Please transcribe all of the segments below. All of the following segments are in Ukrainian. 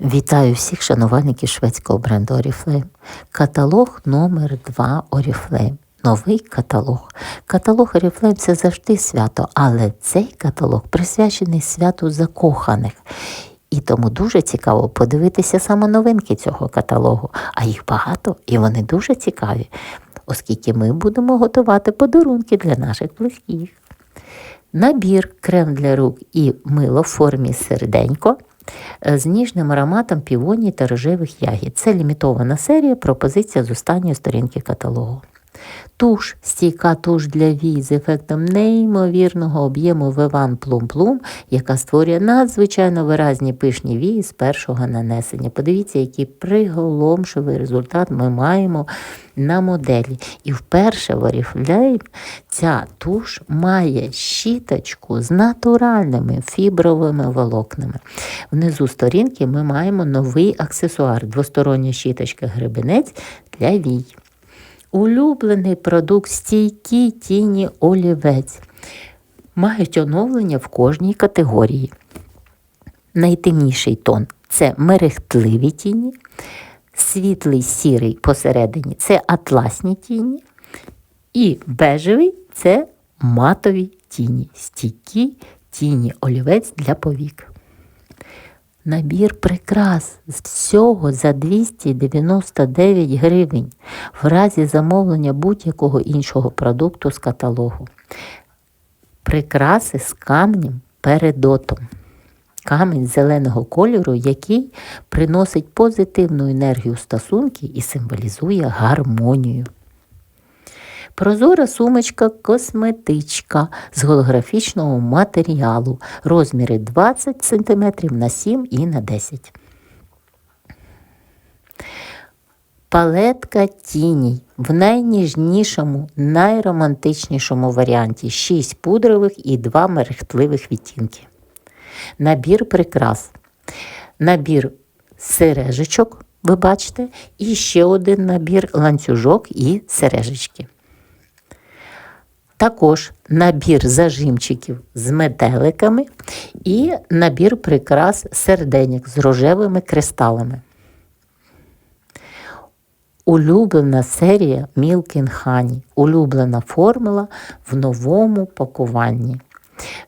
Вітаю всіх шанувальників шведського бренду Oriflame. Каталог номер 2 Oriflame. Новий каталог. Каталог Oriflame – це завжди свято, але цей каталог присвячений святу закоханих. І тому дуже цікаво подивитися саме новинки цього каталогу. А їх багато і вони дуже цікаві, оскільки ми будемо готувати подарунки для наших близьких. Набір крем для рук і мило в формі серденько з ніжним ароматом півоній та рожевих ягід. Це лімітована серія, пропозиція з останньої сторінки каталогу. Туш, стійка туш для вій з ефектом неймовірного об'єму Виван Плум-Плум, яка створює надзвичайно виразні пишні вії з першого нанесення. Подивіться, який приголомшивий результат ми маємо на моделі. І вперше в Oriflame ця туш має щіточку з натуральними фібровими волокнами. Внизу сторінки ми маємо новий аксесуар двостороння щіточка гребенець для вій. Улюблений продукт стійкі тіні олівець. Мають оновлення в кожній категорії. Найтемніший тон це мерехтливі тіні, світлий сірий посередині це атласні тіні. І бежевий це матові тіні, стійкі тіні олівець для повік. Набір прикрас з всього за 299 гривень в разі замовлення будь-якого іншого продукту з каталогу. Прикраси з камнем передотом. Камінь зеленого кольору, який приносить позитивну енергію стосунки і символізує гармонію. Прозора сумочка косметичка з голографічного матеріалу. Розміри 20 см на 7 і на 10 Палетка тіній в найніжнішому, найромантичнішому варіанті 6 пудрових і 2 мерехтливих відтінки. Набір прикрас. Набір сережечок, ви бачите, і ще один набір ланцюжок і сережечки. Також набір зажимчиків з метеликами і набір прикрас серденьок з рожевими кристалами. Улюблена серія Milk Honey. Улюблена формула в новому пакуванні.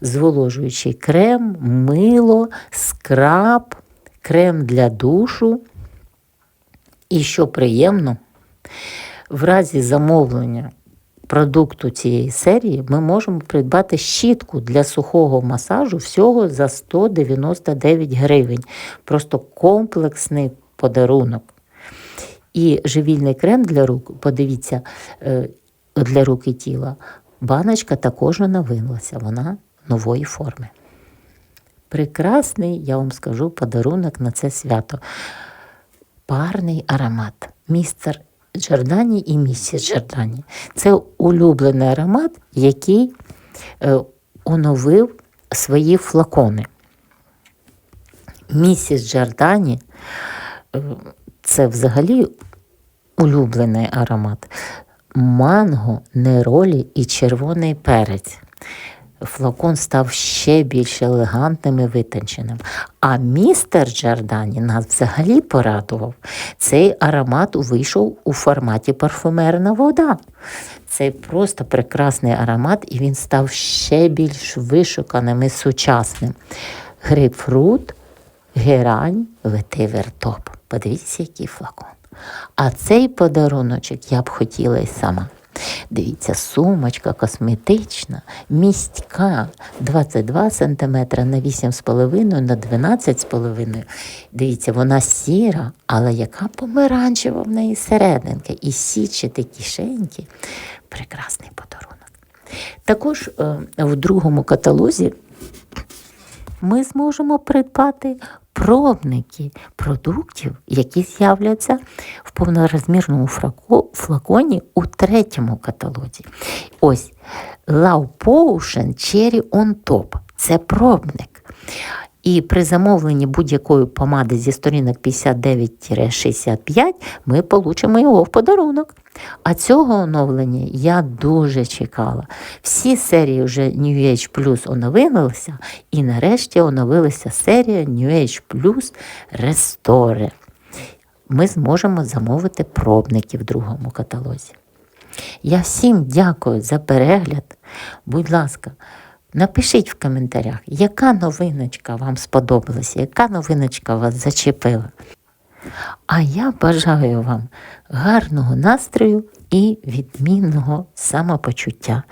Зволожуючий крем, мило, скраб, крем для душу. І що приємно, в разі замовлення продукту цієї серії ми можемо придбати щітку для сухого масажу всього за 199 гривень. Просто комплексний подарунок. І живільний крем для рук, подивіться, е, для рук і тіла, баночка також оновилася, вона нової форми. Прекрасний, я вам скажу, подарунок на це свято. Парний аромат. Містер Джордані і місіс Джордані. Це улюблений аромат, який е, оновив свої флакони. Місіс Джордані е, це взагалі улюблений аромат. Манго, неролі і червоний перець. Флакон став ще більш елегантним і витонченим. А містер Джордані нас взагалі порадував. Цей аромат вийшов у форматі парфумерна вода. Це просто прекрасний аромат, і він став ще більш вишуканим і сучасним. Грейпфрут, герань, ветивер топ. Подивіться, який флакон. А цей подаруночок я б хотіла і сама. Дивіться, сумочка косметична, містька 22 см на 8,5 на 12,5 Дивіться, вона сіра, але яка помаранчева в неї серединка. І січити кишеньки. Прекрасний подарунок. Також е, в другому каталозі ми зможемо придбати пробники продуктів, які з'являться в повнорозмірному флаконі у третьому каталозі. Ось Love Potion Cherry on Top. Це пробник. І при замовленні будь-якої помади зі сторінок 59-65 ми получимо його в подарунок. А цього оновлення я дуже чекала. Всі серії вже New Age Plus оновилися, і нарешті оновилася серія New Age Plus Restore. Ми зможемо замовити пробники в другому каталозі. Я всім дякую за перегляд. Будь ласка, напишіть в коментарях, яка новиночка вам сподобалася, яка новиночка вас зачепила. А я бажаю вам гарного настрою і відмінного самопочуття.